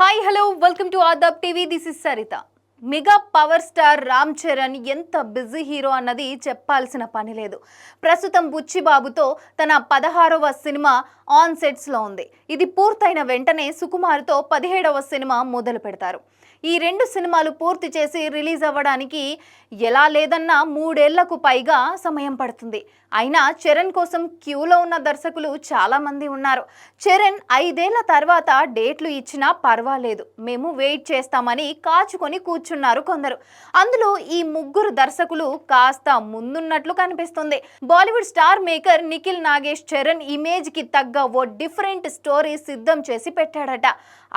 Hi hello welcome to Adab TV this is Saritha mega power star Ram Charan ఎంత busy hero అన్నది చెప్పాల్సిన పని లేదు. ప్రస్తుతం బుచ్చిబాబుతో తన పదహారవ సినిమా ఆన్ సెట్స్లో ఉంది. ఇది పూర్తయిన వెంటనే సుకుమార్తో పదిహేడవ సినిమా మొదలు పెడతారు. ఈ రెండు సినిమాలు పూర్తి చేసి రిలీజ్ అవ్వడానికి ఎలా లేదన్నా మూడేళ్ళకు పైగా సమయం పడుతుంది. అయినా చరణ్ కోసం క్యూలో ఉన్న దర్శకులు చాలామంది ఉన్నారు. చరణ్ ఐదేళ్ళ తర్వాత డేట్లు ఇచ్చినా పర్వాలేదు. మేము వెయిట్ చేస్తామని కాచుకొని కూర్చున్నారు కొందరు. అందులో ఈ ముగ్గురు దర్శకులు కాస్త ముందున్నట్లు కనిపిస్తుంది. Bollywood star maker Nikhil Nagesh Charan ఇమేజ్కి తగ్గ తగ్గ ఓ డిఫరెంట్ స్టోరీ సిద్ధం చేసి పెట్టాడట.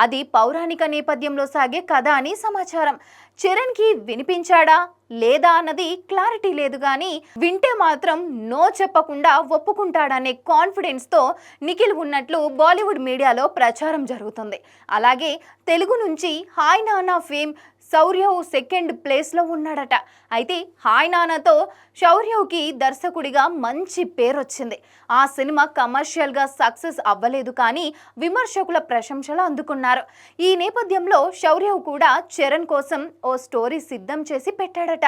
అది పౌరాణిక నేపథ్యంలో సాగే కథ అని సమాచారం. చరణ్కి వినిపించాడా లేదా అన్నది క్లారిటీ లేదు కానీ వింటే మాత్రం నో చెప్పకుండా ఒప్పుకుంటాడనే కాన్ఫిడెన్స్తో నిఖిల్ ఉన్నట్లు బాలీవుడ్ మీడియాలో ప్రచారం జరుగుతుంది. అలాగే తెలుగు నుంచి హాయ్ నానా ఫేమ్ శౌర్యవ్ సెకండ్ ప్లేస్లో ఉన్నాడట. అయితే హాయ్ నాన్నతో శౌర్యవ్కి దర్శకుడిగా మంచి పేరు వచ్చింది. ఆ సినిమా కమర్షియల్గా సక్సెస్ అవ్వలేదు కానీ విమర్శకుల ప్రశంసలు అందుకున్నారు. ఈ నేపథ్యంలో శౌర్యవ్ కూడా చరణ్ కోసం ఓ స్టోరీ సిద్ధం చేసి పెట్టాడట.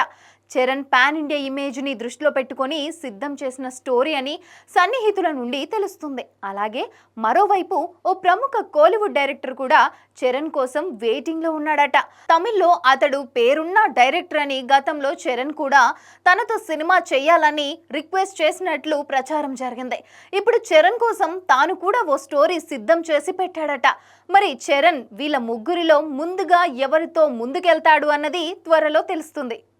చరణ్ పాన్ ఇండియా ఇమేజ్ని దృష్టిలో పెట్టుకొని సిద్ధం చేసిన స్టోరీ అని సన్నిహితుల నుండి తెలుస్తుంది. అలాగే మరోవైపు ఓ ప్రముఖ కోలీవుడ్ డైరెక్టర్ కూడా చరణ్ కోసం వెయిటింగ్లో ఉన్నాడట. తమిళ్ళో అతడు పేరున్న డైరెక్టర్ అని గతంలో చరణ్ కూడా తనతో సినిమా చేయాలని రిక్వెస్ట్ చేసినట్లు ప్రచారం జరిగింది. ఇప్పుడు చరణ్ కోసం తాను కూడా ఓ స్టోరీ సిద్ధం చేసి పెట్టాడట. మరి చరణ్ వీళ్ళ ముగ్గురిలో ముందుగా ఎవరితో ముందుకెళ్తాడు అన్నది త్వరలో తెలుస్తుంది.